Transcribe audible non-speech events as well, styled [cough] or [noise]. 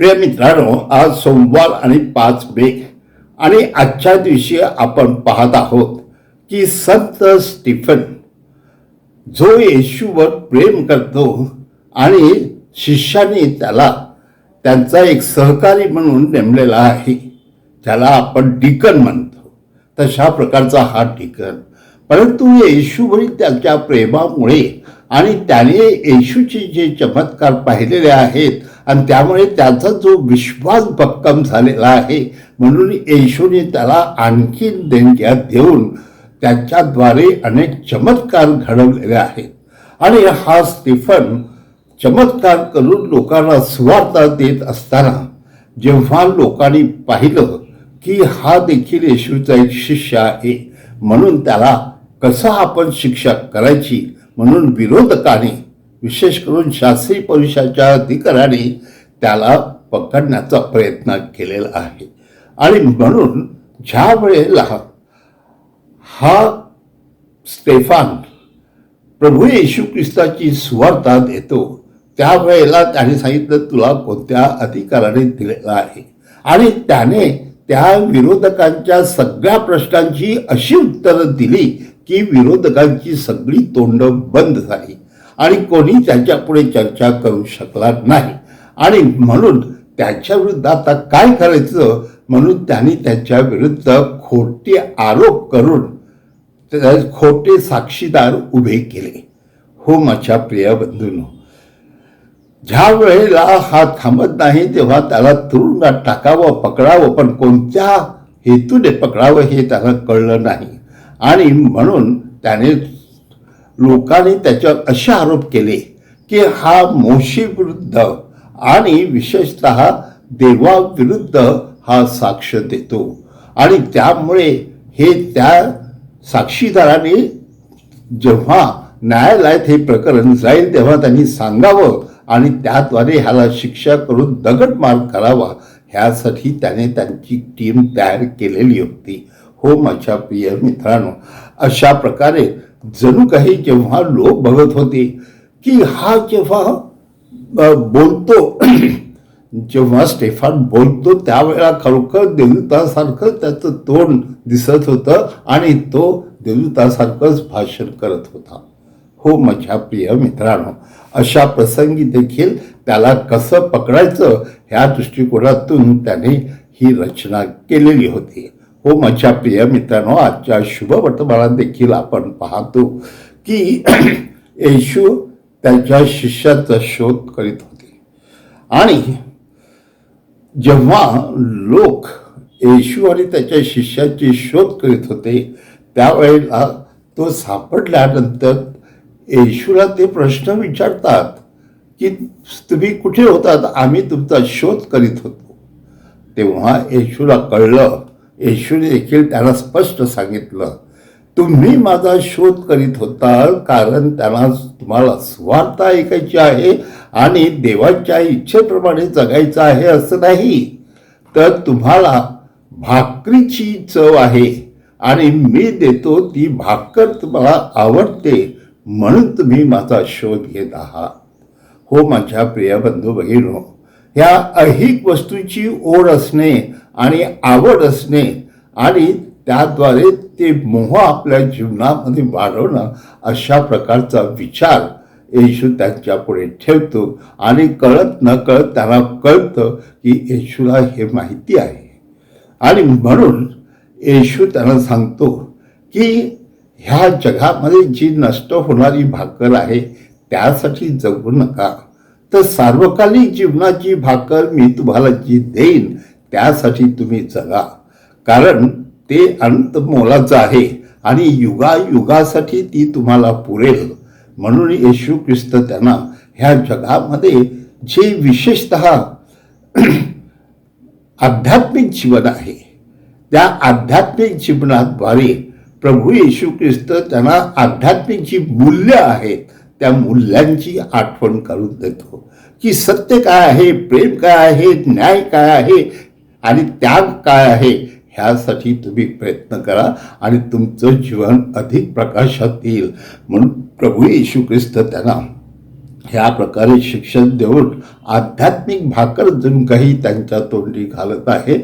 प्रिय मित्रांनो आज सोमवार आणि पाच मे आणि आजच्या दिवशी आपण पाहत आहोत की संत स्टीफन जो येशूवर प्रेम करतो आणि शिष्याने त्याला त्यांचा एक सहकारी म्हणून नेमलेला आहे. त्याला आपण डिकन म्हणतो. तशा प्रकारचा हा डिकन. परंतु येशूवरील त्याच्या प्रेमामुळे आणि त्याने येशूचे जे चमत्कार पाहिलेले आहेत आणि त्यामुळे त्याचा जो विश्वास भक्कम झालेला आहे म्हणून येशूने त्याला आणखीन देणग्या देऊन त्याच्याद्वारे अनेक चमत्कार घडवलेले आहेत. आणि हा स्टीफन चमत्कार करून लोकांना सुवार्ता देत असताना जेव्हा लोकांनी पाहिलं की हा देखील येशूचा एक शिष्य आहे म्हणून त्याला कसं आपण शिक्षा करायची म्हणून विरोधकाने विशेष करून शास्त्री परिषदेच्या अधिकाराने त्याला पकडण्याचा प्रयत्न केलेला आहे. आणि म्हणून ज्या वेळेला हा स्टेफान प्रभू येशू ख्रिस्ताची सुवार्ता देतो त्यावेळेला त्याने सांगितलं तुला कोणत्या अधिकाराने दिलेला आहे? आणि त्याने त्या विरोधकांच्या सगळ्या प्रश्नांची अशी उत्तरं दिली की विरोधकांची सगळी तोंड बंद झाली. आणि कोणी त्याच्यापुढे चर्चा करू शकला नाही. आणि म्हणून त्याच्याविरुद्ध आता काय करायचं? म्हणून त्यांनी त्याच्या विरुद्ध खोटे आरोप करून खोटे साक्षीदार उभे केले. हो माझ्या प्रिय बंधून ज्या वेळेला हा थांबत नाही तेव्हा त्याला तुरुंगात टाकावं पकडावं पण कोणत्या हेतूने पकडावं हे त्याला कळलं नाही. आणि म्हणून त्याने लोकांनी त्याच्यावर असे आरोप केले की हा मोशी विरुद्ध आणि विशेषत देवाविरुद्ध हा साक्ष देतो. आणि त्यामुळे हे त्या साक्षीदाराने जेव्हा न्यायालयात हे प्रकरण जाईल तेव्हा त्यांनी सांगावं आणि त्याद्वारे ह्याला शिक्षा करून दगडमार करावा ह्यासाठी त्याने त्यांची टीम तयार केलेली होती. हो माझ्या प्रिय मित्रांनो अशा प्रकारे जणू काही जेव्हा लोक बघत होते की हा जेव्हा बोलतो. [clears throat] जेव्हा स्टेफान बोलतो त्यावेळा खरोखर देवदूतासारखं त्याचं तोंड दिसत होतं आणि तो देवदूतासारखंच भाषण करत होता. हो माझ्या प्रिय मित्रांनो अशा प्रसंगी देखील त्याला कसं पकडायचं ह्या दृष्टिकोनातून त्याने ही रचना केलेली होती. हो माझ्या प्रिय मित्रांनो आजच्या शुभ वर्तमानात देखील आपण पाहतो की [clears throat] येशू त्यांच्या शिष्याचा शोध करीत होते. आणि जेव्हा लोक येशू आणि त्याच्या शिष्याची शोध करीत होते त्यावेळेला तो सापडल्यानंतर येशूला ते प्रश्न विचारतात की तुम्ही कुठे होतात? आम्ही तुमचा शोध करीत होतो. तेव्हा येशूला कळलं येशूने देखील त्याला स्पष्ट सांगितलं तुम्ही माझा शोध करीत होता कारण त्यांना तुम्हाला स्वार्थ ऐकायची आहे आणि देवाच्या इच्छेप्रमाणे जगायचं आहे असं नाही. तर तुम्हाला भाकरीची चव आहे आणि मी देतो ती भाकर तुम्हाला आवडते म्हणून तुम्ही माझा शोध घेत आहात. हो माझ्या प्रिय बंधू बहिणो ह्या अहिक वस्तूची ओढ असणे आणि आवड असणे आणि त्याद्वारे ते मोह आपल्या जीवनामध्ये वाढवणं अशा प्रकारचा विचार येशू त्यांच्या पुढे ठेवतो. आणि कळत न कळत त्यांना कळतं की येशूला हे माहिती आहे. आणि म्हणून येशू त्यांना सांगतो की ह्या जगामध्ये जी नष्ट होणारी भाकर आहे त्यासाठी जगू नका. तर सार्वकालिक जीवनाची भाकर मी तुम्हाला जी देईन त्यासाठी तुम्ही जगा कारण ते अनंत मोलाचं आहे आणि युगायुगासाठी ती तुम्हाला पुरेल. म्हणून येशू ख्रिस्त त्यांना ह्या जगामध्ये जे विशेषत [clears throat] आध्यात्मिक जीवन आहे त्या आध्यात्मिक जीवनाद्वारे प्रभू येशू ख्रिस्त त्यांना आध्यात्मिक जी मूल्य आहेत त्या मूल्यांची आठवण करून देतो. की सत्य काय आहे प्रेम काय आहे न्याय काय आहे आणि त्याग काय आहे ह्यासाठी तुम्ही प्रयत्न करा आणि तुमचं जीवन अधिक प्रकाशात येईल. म्हणून प्रभू येशू ख्रिस्त त्यांना ह्या प्रकारे शिक्षण देऊन आध्यात्मिक भाकर जणू काही त्यांच्या तोंडी घालत आहे.